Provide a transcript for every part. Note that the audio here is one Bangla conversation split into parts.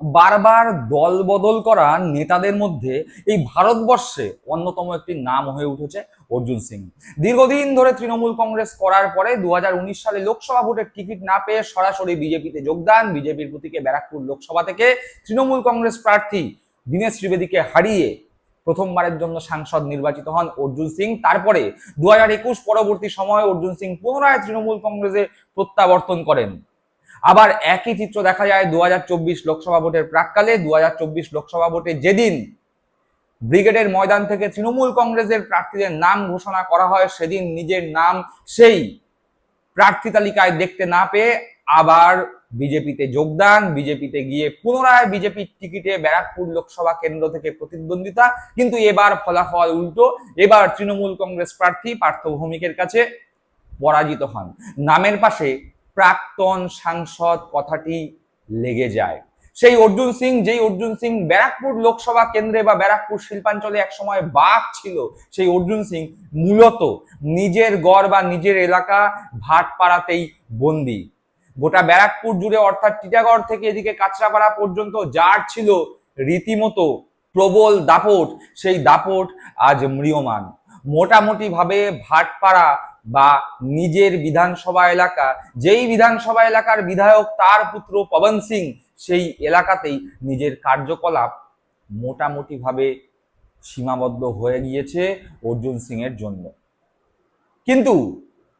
বারবার দল বদল করা নেতাদের মধ্যে এই ভারতবর্ষে অন্যতম একটি নাম হয়ে উঠেছে অর্জুন সিং। দীর্ঘদিন ধরে তৃণমূল কংগ্রেস করার পরে দুহাজার উনিশ সালে লোকসভা ভোটের টিকিট না পেয়ে সরাসরি বিজেপিতে যোগদান, বিজেপির প্রতীকে ব্যারাকপুর লোকসভা থেকে তৃণমূল কংগ্রেস প্রার্থী দীনেশ ত্রিবেদীকে হারিয়ে প্রথমবারের জন্য সাংসদ নির্বাচিত হন অর্জুন সিং। তারপরে দু হাজার একুশ পরবর্তী সময়ে অর্জুন সিং পুনরায় তৃণমূল কংগ্রেসে প্রত্যাবর্তন করেন। আবার একই চিত্র দেখা যায় দুহাজার চব্বিশ লোকসভা ভোটের প্রাককালে দু লোকসভা ভোটে যেদিন ব্রিগেডের ময়দান থেকে তৃণমূল কংগ্রেসের প্রার্থীদের নাম ঘোষণা করা হয়, সেদিন নিজের নাম সেই প্রার্থী তালিকায় দেখতে না পেয়ে আবার বিজেপিতে যোগদান, বিজেপিতে গিয়ে পুনরায় বিজেপির টিকিটে ব্যারাকপুর লোকসভা কেন্দ্র থেকে প্রতিদ্বন্দ্বিতা। কিন্তু এবার ফলাফল উল্টো, এবার তৃণমূল কংগ্রেস প্রার্থী পার্থ ভৌমিকের কাছে পরাজিত হন। নামের পাশে প্রাক্তন সাংসদ কথাটি লেগে যায়। সেই অর্জুন সিং, যেই অর্জুন সিং ব্যারাকপুর লোকসভা কেন্দ্রে বা ব্যারাকপুর শিল্পাঞ্চলে একসময় বাঘ ছিল, সেই অর্জুন সিং মূলত নিজের গড় বা নিজের এলাকা ভাটপাড়াতেই বন্দি। গোটা ব্যারাকপুর জুড়ে অর্থাৎ টিটাগড় থেকে এদিকে কাঁচরাপাড়া পর্যন্ত যার ছিল রীতিমতো প্রবল দাপট, সেই দাপট আজ ম্রিয়মান। মোটামুটি ভাবে ভাটপাড়া বা নিজের বিধানসভা এলাকা, যেই বিধানসভা এলাকার বিধায়ক তার পুত্র পবন সিং, সেই এলাকাতেই নিজের কার্যকলাপ মোটামুটিভাবে সীমাবদ্ধ হয়ে গিয়েছে অর্জুন সিং এর জন্য। কিন্তু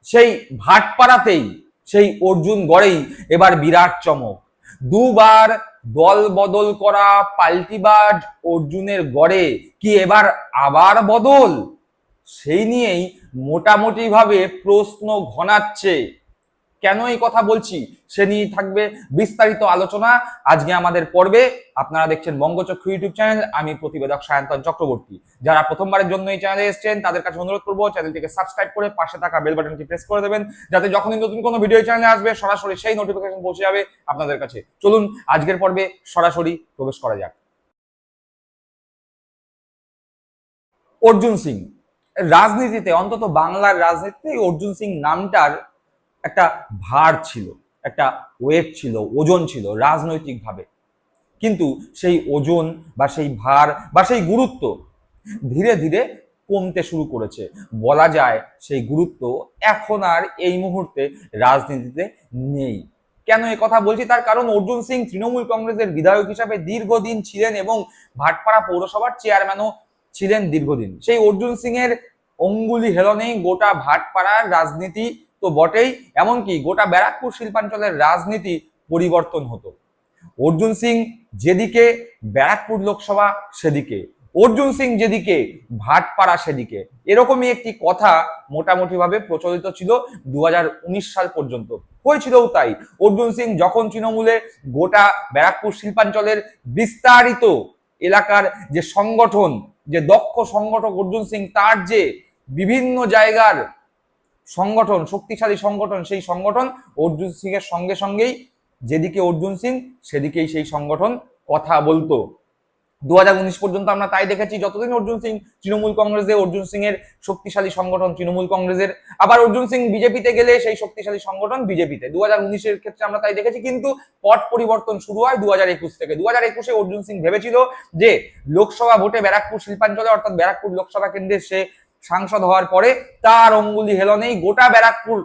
সেই ভাটপাড়াতেই, সেই অর্জুন গড়েই এবার বিরাট চমক। দুবার দল বদল করা পাল্টিবাজ অর্জুনের গড়ে কি এবার আবার বদল? সেই নিয়েই মোটামুটি ভাবে প্রশ্ন ঘনাচ্ছে। কেন এই কথা বলছি? সে নিয়ে থাকবে বিস্তারিত আলোচনা আজকে আমাদের পর্বে। আপনারা দেখছেন বঙ্গচক্ষু ইউটিউব চ্যানেল, আমি প্রতিবেদক সায়ন্তন চক্রবর্তী। যারা প্রথমবারের জন্য এই চ্যানেলে এসেছেন, তাদের কাছে অনুরোধ করব, চ্যানেলটিকে সাবস্ক্রাইব করে পাশে থাকা বেল বাটনটি প্রেস করে দেবেন, যাতে যখনই নতুন কোনো ভিডিও চ্যানেলে আসবে, সরাসরি সেই নোটিফিকেশন পৌঁছে যাবে আপনাদের কাছে। চলুন, আজকের পর্বে সরাসরি প্রবেশ করা যাক। অর্জুন সিং রাজনীতিতে, অন্তত বাংলার রাজনীতিতে অর্জুন সিং নামটার একটা ভার ছিল, একটা ওয়েট ছিল, ওজন ছিল রাজনৈতিকভাবে। কিন্তু সেই ওজন বা সেই ভার বা সেই গুরুত্ব ধীরে ধীরে কমতে শুরু করেছে। বলা যায় সেই গুরুত্ব এখন আর এই মুহূর্তে রাজনীতিতে নেই। কেন এ কথা বলছি? তার কারণ অর্জুন সিং তৃণমূল কংগ্রেসের বিধায়ক হিসাবে দীর্ঘদিন ছিলেন এবং ভাটপাড়া পৌরসভার চেয়ারম্যানও ছিলেন দীর্ঘদিন। সেই অর্জুন সিং এর অঙ্গুলি হেলনেই গোটা ভাটপাড়ার রাজনীতি তো বটেই, এমনকি গোটা ব্যারাকপুর শিল্পাঞ্চলের রাজনীতি পরিবর্তন হতো। অর্জুন সিং যেদিকে, ব্যারাকপুর লোকসভা সেদিকে, অর্জুন সিং যেদিকে, ভাটপাড়া সেদিকে, এরকমই একটি কথা মোটামুটি ভাবে প্রচলিত ছিল দু হাজার উনিশ সাল পর্যন্ত। হয়েছিলও তাই, অর্জুন সিং যখন তৃণমূলে গোটা ব্যারাকপুর শিল্পাঞ্চলের বিস্তারিত এলাকার যে সংগঠন যে দক্ষ সংগঠক অর্জুন সিং, তার যে বিভিন্ন জায়গার সংগঠন, শক্তিশালী সংগঠন, সেই সংগঠন অর্জুন সিং এর সঙ্গে সঙ্গেই যেদিকে অর্জুন সিং, সেদিকেই সেই সংগঠন কথা বলতো। দুহাজার উনিশ পর্যন্ত আমরা তাই দেখেছি। যতদিন অর্জুন সিং তৃণমূল কংগ্রেসে, অর্জুন সিং এর শক্তিশালী সংগঠন তৃণমূল কংগ্রেসের, আবার অর্জুন সিং বিজেপিতে গেলে সেই শক্তিশালী সংগঠন বিজেপিতে। দু হাজার উনিশের ক্ষেত্রে আমরা তাই দেখেছি, কিন্তু পট পরিবর্তন শুরু হয় দু হাজার একুশ থেকে। দু হাজার একুশে অর্জুন সিং ভেবেছিল যে লোকসভা ভোটে ব্যারাকপুর শিল্পাঞ্চলে, অর্থাৎ ব্যারাকপুর লোকসভা কেন্দ্রে সে সাংসদ হওয়ার পরে তার অঙ্গুলি হেলনেই গোটা ব্যারাকপুর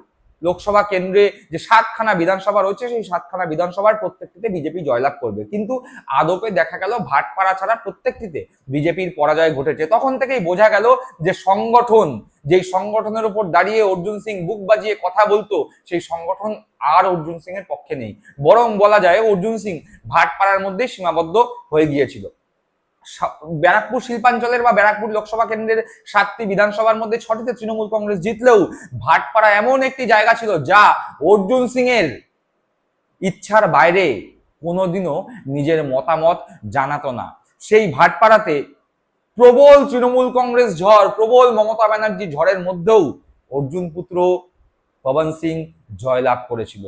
লোকসভা কেন্দ্রে যে সাতখানা বিধানসভা রয়েছে, সেই সাতখানা বিধানসভার প্রত্যেকটিতে বিজেপি জয়লাভ করবে। কিন্তু আদপে দেখা গেল, ভাটপাড়া ছাড়া প্রত্যেকটিতে বিজেপির পরাজয় ঘটেছে। তখন থেকেই বোঝা গেল যে সংগঠন, যেই সংগঠনের উপর দাঁড়িয়ে অর্জুন সিং বুক বাজিয়ে কথা বলতো, সেই সংগঠন আর অর্জুন সিং এর পক্ষে নেই। বরং বলা যায়, অর্জুন সিং ভাটপাড়ার মধ্যে সীমাবদ্ধ হয়ে গিয়েছিল। ব্যারাকপুর শিল্পাঞ্চলের বা ব্যারাকপুর লোকসভা কেন্দ্রের সাতটি বিধানসভার মধ্যে ছটিতে তৃণমূল কংগ্রেস জিতলেও ভাটপাড়া এমন একটি জায়গা ছিল যা অর্জুন সিং এর ইচ্ছার বাইরে কোনোদিনও নিজের মতামত জানাতো না। সেই ভাটপাড়াতে প্রবল তৃণমূল কংগ্রেস ঝড়, প্রবল মমতা ব্যানার্জি ঝড়ের মধ্যেও অর্জুন পুত্র পবন সিং জয়লাভ করেছিল।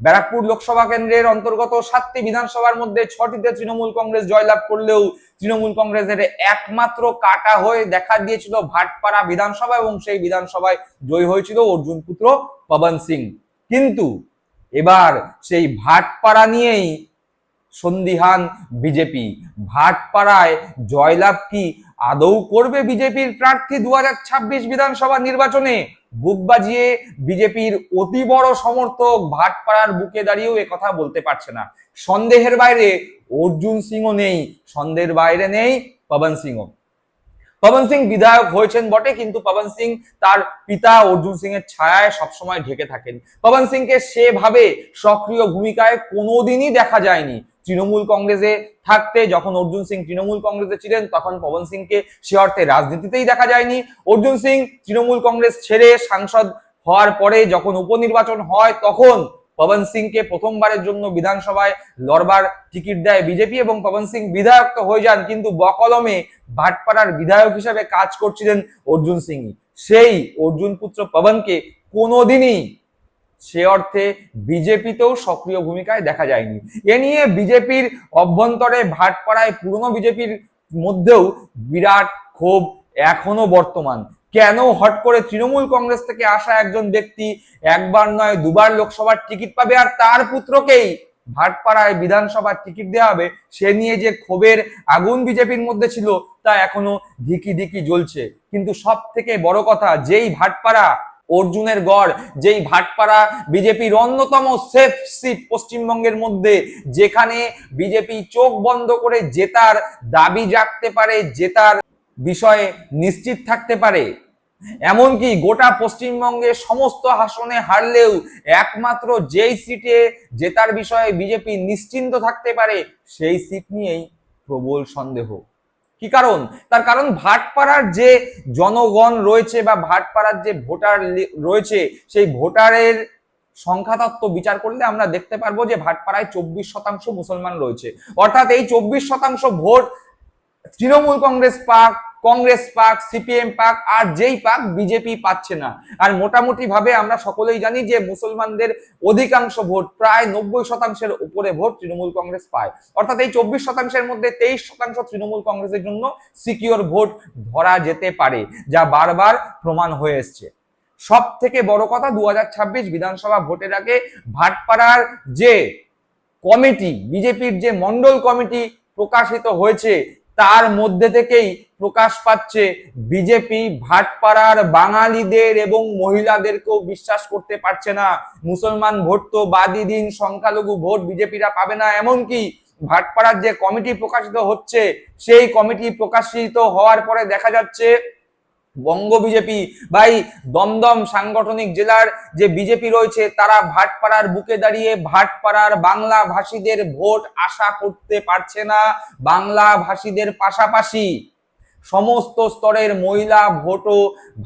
ব্যারাকপুর লোকসভা কেন্দ্রের অন্তর্গত সাতটি বিধানসভার মধ্যে ছটিতে তৃণমূল কংগ্রেস জয়লাভ করলেও তৃণমূল কংগ্রেসের একমাত্র কাটা হয়ে দেখা দিয়েছিল ভাটপাড়া বিধানসভা এবং সেই বিধানসভায় জয়ী হয়েছিল অর্জুন পুত্র পবন সিং। কিন্তু এবার সেই ভাটপাড়া নিয়েই সন্দিহান বিজেপি। ভাটপাড়ায় জয়লাভ কি আদৌ করবে বিজেপির প্রার্থী দু হাজার ছাব্বিশ বিধানসভা নির্বাচনে? বুক বাজিয়ে বিজেপির অতি বড় সমর্থক ভাটপাড়ার বুকে দাঁড়িয়েও কথা বলতে পারছে না। সন্দেহের বাইরে অর্জুন সিংও নেই, সন্দেহের বাইরে নেই পবন সিংও। পবন সিং বিধায়ক হয়েছেন বটে, কিন্তু পবন সিং তার পিতা অর্জুন সিং এর ছায়ায় সবসময় ঢেকে থাকেন। পবন সিংকে সেভাবে সক্রিয় ভূমিকায় কোনোদিনই দেখা যায়নি। তৃণমূল কংগ্রেসে থাকতে, যখন অর্জুন সিং তৃণমূল কংগ্রেসে ছিলেন, তখন পবন সিংকে সে অর্থে রাজনীতিতেই দেখা যায়নি। অর্জুন সিং তৃণমূল কংগ্রেস ছেড়ে সাংসদ হওয়ার পরে যখন উপনির্বাচন হয়, তখন পবন সিংকে প্রথমবারের জন্য বিধানসভায় লড়বার টিকিট দেয় বিজেপি এবং পবন সিং বিধায়ক তো হয়ে যান, কিন্তু বকলমে ভাটপাড়ার বিধায়ক হিসেবে কাজ করছিলেন অর্জুন সিং সেই অর্জুন পুত্র পবনকে কোনোদিনই সে অর্থে বিজেপিতেও সক্রিয় ভূমিকায় দেখা যায়নি। এ নিয়ে বিজেপির অভ্যন্তরে ভাটপাড়ায় পুরনো বিজেপির মধ্যেও বিরাট ক্ষোভ এখনও বর্তমান। কেন হট করে তৃণমূল কংগ্রেস থেকে আসা একজন ব্যক্তি একবার নয় দুবার লোকসভার টিকিট পাবে আর তার পুত্রকেই ভাটপাড়ায় বিধানসভার টিকিট দেওয়া হবে, সে নিয়ে যে ক্ষোভের আগুন বিজেপির মধ্যে ছিল তা এখনও ধিকি ধিকি জ্বলছে। কিন্তু সব থেকে বড় কথা, যেই ভাটপাড়া অর্জুনের গড়, যেই ভাটপাড়া বিজেপির অন্যতম সেফ সিট পশ্চিমবঙ্গের মধ্যে, যেখানে বিজেপি চোখ বন্ধ করে জেতার দাবি জাগতে পারে, জেতার বিষয়ে নিশ্চিত থাকতে পারে। এমনকি গোটা পশ্চিমবঙ্গে সমস্ত আসনে হারলেও একমাত্র যেই সিটে জেতার বিষয়ে বিজেপি নিশ্চিন্ত থাকতে পারে, সেই সিট নিয়েই প্রবল সন্দেহ। কি কারণ? তার কারণ ভাটপাড়ার যে জনগণ রয়েছে বা ভাটপাড়ার যে ভোটার রয়েছে, সেই ভোটারের সংখ্যাতত্ত্ব বিচার করলে আমরা দেখতে পারব যে ভাটপাড়ায় চব্বিশ শতাংশ মুসলমান রয়েছে। অর্থাৎ এই চব্বিশ শতাংশ ভোট তৃণমূল কংগ্রেস পাক কংগ্রেস পাক, সিপিএম পাক, আর যেই পাক বিজেপি পাচ্ছে না। আর মোটামুটি ভাবে আমরা সকলেই জানি যে মুসলমানদের অধিকাংশ ভোট প্রায় নব্বই শতাংশের উপরে ভোট তৃণমূল কংগ্রেস পায়। অর্থাৎ এই চব্বিশ শতাংশের মধ্যে তেইশ শতাংশ তৃণমূল কংগ্রেসের জন্য সিকিওর ভোট ধরা যেতে পারে, যা বারবার প্রমাণ হয়ে এসছে। সব থেকে বড় কথা দু হাজার ছাব্বিশ বিধানসভা ভোটের আগে ভাটপাড়ার যে কমিটি, বিজেপির যে মন্ডল কমিটি প্রকাশিত হয়েছে তার মধ্যে থেকেই প্রকাশ পাচ্ছে বিজেপি, ভাটপাড়ার বাঙালিদের এবং মহিলাদেরকেও বিশ্বাস করতে পারছে না। মুসলমান ভোট তো বাদী দিন সংখ্যালঘু ভোট বিজেপিরা পাবে না। এমনকি ভাটপাড়ার যে কমিটি প্রকাশিত হচ্ছে, সেই কমিটি প্রকাশিত হওয়ার পরে দেখা যাচ্ছে বঙ্গ বিজেপি, ভাই দমদম সাংগঠনিক জেলার যে বিজেপি রয়েছে, তারা ভাটপাড়ার বুকে দাঁড়িয়ে ভাটপাড়ার বাংলা ভাষীদের ভোট আশা করতে পারছে না। বাংলা ভাষীদের পাশাপাশি সমস্ত স্তরের মহিলা ভোটও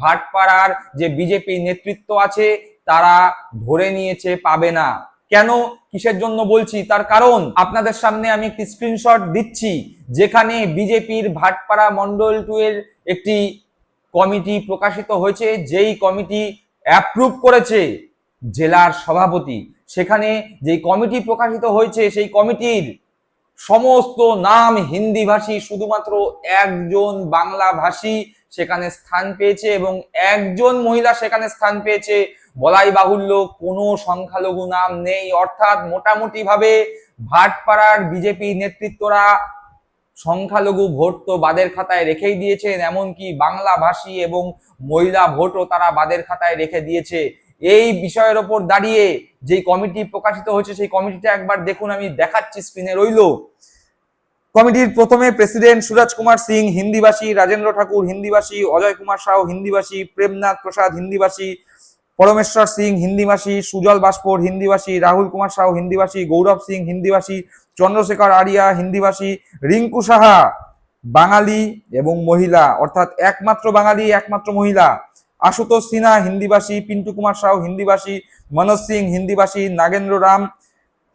ভাটপাড়ার যে বিজেপি নেতৃত্ব আছে, তারা ধরে নিয়েছে, পাবে না। কেন? কিসের জন্য বলছি? তার কারণ আপনাদের সামনে আমি একটি স্ক্রিনশট দিচ্ছি, যেখানে বিজেপির ভাটপাড়া মন্ডল টু এর একটি কমিটি প্রকাশিত হয়েছে, যেই কমিটি অ্যাপ্রুভ করেছে জেলার সভাপতি। সেখানে যেই কমিটি প্রকাশিত হয়েছে, সেই কমিটির সমস্ত নাম হিন্দি ভাষী শুধুমাত্র একজন বাংলা ভাষী সেখানে স্থান পেয়েছে এবং একজন মহিলা সেখানে স্থান পেয়েছে। বলাই বাহুল্য কোনো সংখ্যালঘু নাম নেই। অর্থাৎ মোটামুটি ভাবে ভাটপাড়ার বিজেপি নেতৃত্বরা সংখ্যালঘু ভোট তো বাদের খাতায় রেখেই দিয়েছেন, এমনকি বাংলা ভাষী এবং মহিলা ভোটও তারা বাদের খাতায় রেখে দিয়েছে। এই বিষয়ের ওপর দাঁড়িয়ে যেই কমিটি প্রকাশিত হয়েছে, সেই কমিটিটা একবার দেখুন, আমি দেখাচ্ছি স্ক্রিনে রইল। কমিটির প্রথমে প্রেসিডেন্ট সুরাজ কুমার সিং, হিন্দিভাষী রাজেন্দ্র ঠাকুর হিন্দিভাষী, অজয় কুমার সাউ হিন্দিভাষী, প্রেমনাথ প্রসাদ হিন্দিভাষী, পরমেশ্বর সিং হিন্দিভাষী, সুজল বাস্পোর হিন্দিভাষী, রাহুল কুমার সাউ হিন্দিভাষী, গৌরব সিং হিন্দিভাষী চন্দ্রশেখর আরিয়া, হিন্দিভাষী রিঙ্কু সাহা, বাঙালি এবং মহিলা, অর্থাৎ একমাত্র বাঙালি, একমাত্র মহিলা। আশুতোষ সিনহা, হিন্দিভাষী, পিন্টু কুমার সাউ হিন্দিভাষী, মনোজ সিং, হিন্দিভাষী, নাগেন্দ্র রাম,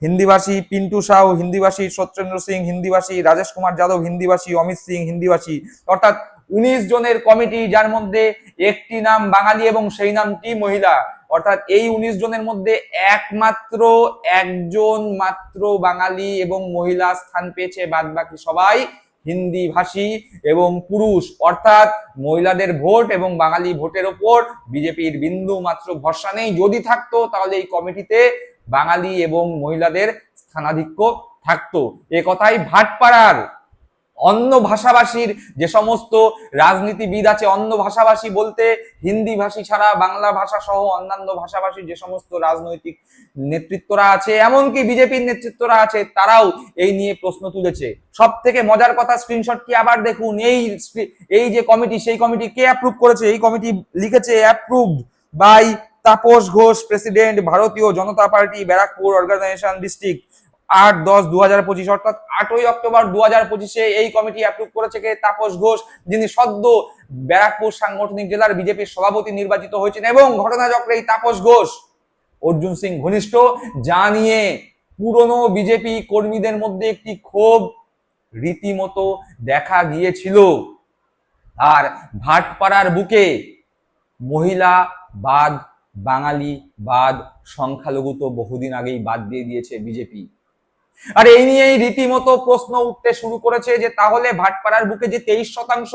হিন্দিভাষী, পিন্টু সাউ হিন্দিভাষী, সত্যেন্দ্র সিং, হিন্দিভাষী, রাজেশ কুমার যাদব, হিন্দিভাষী, অমিত সিং, হিন্দিভাষী। অর্থাৎ উনিশ জনের কমিটি, যার মধ্যে একটি নাম বাঙালি এবং সেই নামটি মহিলা। অর্থাৎ এই উনিশ জনের মধ্যে একমাত্র একজন মাত্র বাঙালি এবং মহিলা স্থান পেয়েছে বাদ বাকি সবাই হিন্দি ভাষী এবং পুরুষ। অর্থাৎ মহিলাদের ভোট এবং বাঙালি ভোটের ওপর বিজেপির বিন্দু মাত্র ভরসা নেই। যদি থাকতো, তাহলে এই কমিটিতে বাঙালি এবং মহিলাদের স্থানাধিক্য থাকতো। এ কথাই ভাটপাড়ার অন্য ভাষাভাষীর যে সমস্ত রাজনীতিবিদ আছে, অন্য ভাষাভাষী বলতে হিন্দি ভাষী ছাড়া বাংলা ভাষা সহ অন্যান্য ভাষাভাষীর যে সমস্ত রাজনৈতিক নেতৃত্বরা আছে, এমনকি বিজেপির নেতৃত্বরা আছে, তারাও এই নিয়ে প্রশ্ন তুলেছে। সব থেকে মজার কথা স্ক্রিনশট কি আবার দেখুন? এই এই যে কমিটি সেই কমিটি কে অ্যাপ্রুভ করেছে? এই কমিটি লিখেছে approved by Tapas Ghosh president Bharatiya Janata party, Barrackpore organisation district আট দশ দু হাজার পঁচিশ, অর্থাৎ আটই অক্টোবর দু হাজার পঁচিশে এই কমিটি অ্যাপ্রুভ করেছে কে? তাপস ঘোষ, যিনি সদ্য ব্যারাকপুর সাংগঠনিক জেলার বিজেপির সভাপতি নির্বাচিত হয়েছেন এবং ঘটনাচক্রে এই তাপস ঘোষ, অর্জুন সিং ঘনিষ্ঠ যা নিয়ে পুরনো বিজেপি কর্মীদের মধ্যে একটি ক্ষোভ রীতিমতো দেখা গিয়েছিল। আর ভাটপাড়ার বুকে মহিলা বাদ, বাঙালি বাদ, সংখ্যালঘু তো বহুদিন আগেই বাদ দিয়ে দিয়েছে বিজেপি। আর এই নিয়েই রীতিমতো প্রশ্ন উঠতে শুরু করেছে যে তাহলে ভাটপাড়ার বুকে যে তেইশ শতাংশ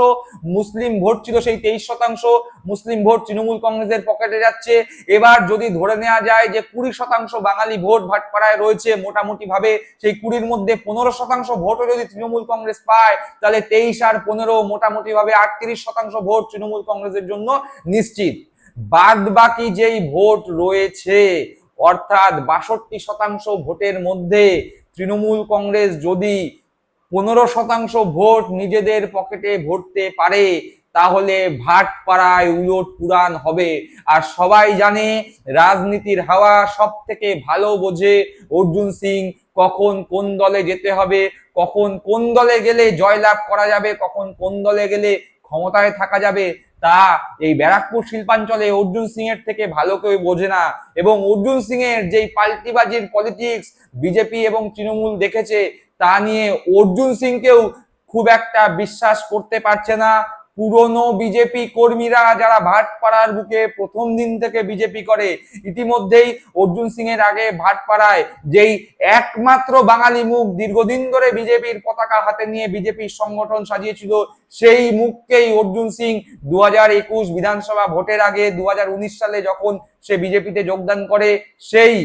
মুসলিম ভোট ছিল, সেই তেইশ শতাংশ মুসলিম ভোট তৃণমূল কংগ্রেসের পকেটে যাচ্ছে। এবার যদি ধরে নেওয়া যায় যে কুড়ি শতাংশ বাঙালি ভোট ভাটপাড়ায় রয়েছে মোটামুটি ভাবে সেই কুড়ির মধ্যে পনেরো শতাংশ ভোটও যদি তৃণমূল কংগ্রেস পায়, তাহলে তেইশ আর পনেরো মোটামুটি ভাবে আটত্রিশ শতাংশ ভোট তৃণমূল কংগ্রেসের জন্য নিশ্চিত। বাদ বাকি যেই ভোট রয়েছে, অর্থাৎ বাষট্টি শতাংশ ভোটের মধ্যে তৃণমূল কংগ্রেস যদি পনেরো শতাংশ ভোট নিজেদের পকেটে ভরতে পারে, তাহলে ভাটপাড়ায় উলট পুরাণ হবে। আর সবাই জানে রাজনীতির হাওয়া সব থেকে ভালো বোঝে অর্জুন সিং, কখন কোন দলে যেতে হবে, কখন কোন দলে গেলে জয়লাভ করা যাবে, কখন কোন দলে গেলে ক্ষমতায় থাকা যাবে। তা এই ব্যারাকপুর শিল্পাঞ্চলে অর্জুন সিং এর থেকে ভালো কেউ বোঝে না। এবং অর্জুন সিং এর যেই পাল্টিবাজির পলিটিক্স বিজেপি এবং তৃণমূল দেখেছে, তা নিয়ে অর্জুন সিংকেও খুব একটা বিশ্বাস করতে পারছে না। পুরনো বিজেপি কর্মীরা যারা ভাটপাড়ার বুকে প্রথম দিন থেকে বিজেপি করে, ইতিমধ্যেই অর্জুন সিং এর আগে ভাটপাড়ায়, যেই একমাত্র বাঙালি মুখ দীর্ঘদিন ধরে বিজেপির পতাকা হাতে নিয়ে বিজেপির সংগঠন সাজিয়েছিল, সেই মুখকেই অর্জুন সিং দু একুশ বিধানসভা ভোটের আগে দু হাজার উনিশ সালে যখন সে বিজেপিতে যোগদান করে, সেই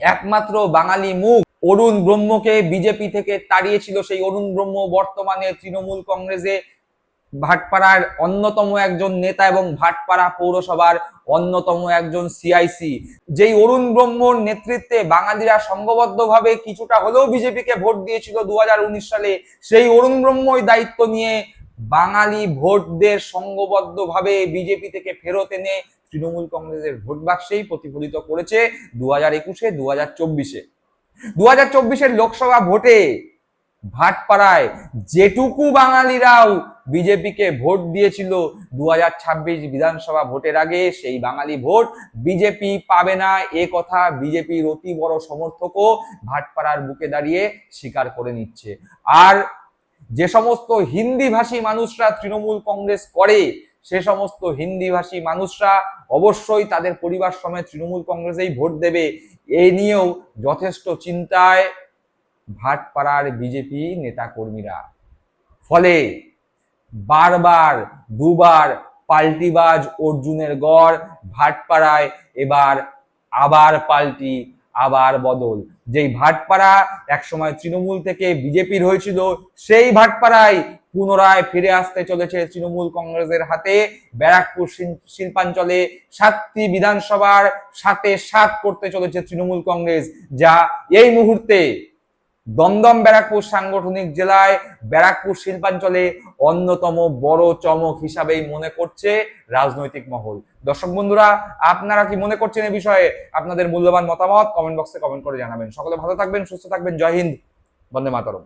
একমাত্র বাঙালি মুখ অরুণ ব্রহ্মকে বিজেপি থেকে তাড়িয়েছিল, সেই অরুণ ব্রহ্ম বর্তমানে তৃণমূল কংগ্রেসে ভাটপাড়ার অন্যতম একজন নেতা এবং ভাটপাড়া পৌরসভার অন্যতম একজন সিআইসি যেই অরুণ ব্রহ্মর নেতৃত্বে বাঙালিরা সংঘবদ্ধভাবে কিছুটা হলেও বিজেপিকে ভোট দিয়েছিল দুহাজার উনিশ সালে, সেই অরুণ ব্রহ্মই দায়িত্ব নিয়ে বাঙালি ভোটদের সংঘবদ্ধভাবে বিজেপি থেকে ফেরত এনে তৃণমূল কংগ্রেসের ভোট বাক্সেই প্রতিফলিত করেছে দু হাজার একুশে দু হাজার চব্বিশে। দু হাজার চব্বিশের লোকসভা ভোটে ভাটপাড়ায় যেটুকু বাঙালিরাও বিজেপিকে ভোট দিয়েছিল দু বিধানসভা ভোটের আগে, সেই বাঙালি ভোট বিজেপি পাবে না। এ কথা বিজেপির অতি বড় সমর্থকও ভাটপাড়ার বুকে দাঁড়িয়ে স্বীকার করে নিচ্ছে। আর যে সমস্ত হিন্দি ভাষী মানুষরা তৃণমূল কংগ্রেস করে, সে সমস্ত হিন্দি ভাষী মানুষরা অবশ্যই তাদের পরিবার সমেত তৃণমূল কংগ্রেসেই ভোট দেবে। এ নিয়েও যথেষ্ট চিন্তায় ভাটপাড়ার বিজেপি নেতাকর্মীরা। ফলে বারবার, দুবার পাল্টিবাজ অর্জুনের গড় ভাটপাড়ায়, এবার আবার পাল্টি, আবার বদল। যেই ভাটপাড়া একসময় তৃণমূল থেকে বিজেপির হয়েছিল, সেই ভাটপাড়ায় পুনরায় ফিরে আসতে চলেছে তৃণমূল কংগ্রেসের হাতে। ব্যারাকপুর শিল- শিল্পাঞ্চলে সাতটি বিধানসভার সাথে সাত করতে চলেছে তৃণমূল কংগ্রেস। যা এই মুহূর্তে দমদম ব্যারাকপুর সাংগঠনিক জেলায় ব্যারাকপুর শিল্পাঞ্চলে অন্যতম বড় চমক হিসাবেই মনে করছে রাজনৈতিক মহল। দর্শক বন্ধুরা, আপনারা কি মনে করছেন এ বিষয়ে? আপনাদের মূল্যবান মতামত কমেন্ট বক্সে কমেন্ট করে জানাবেন। সকলে ভালো থাকবেন, সুস্থ থাকবেন। জয় হিন্দ। বন্দে মাতরম।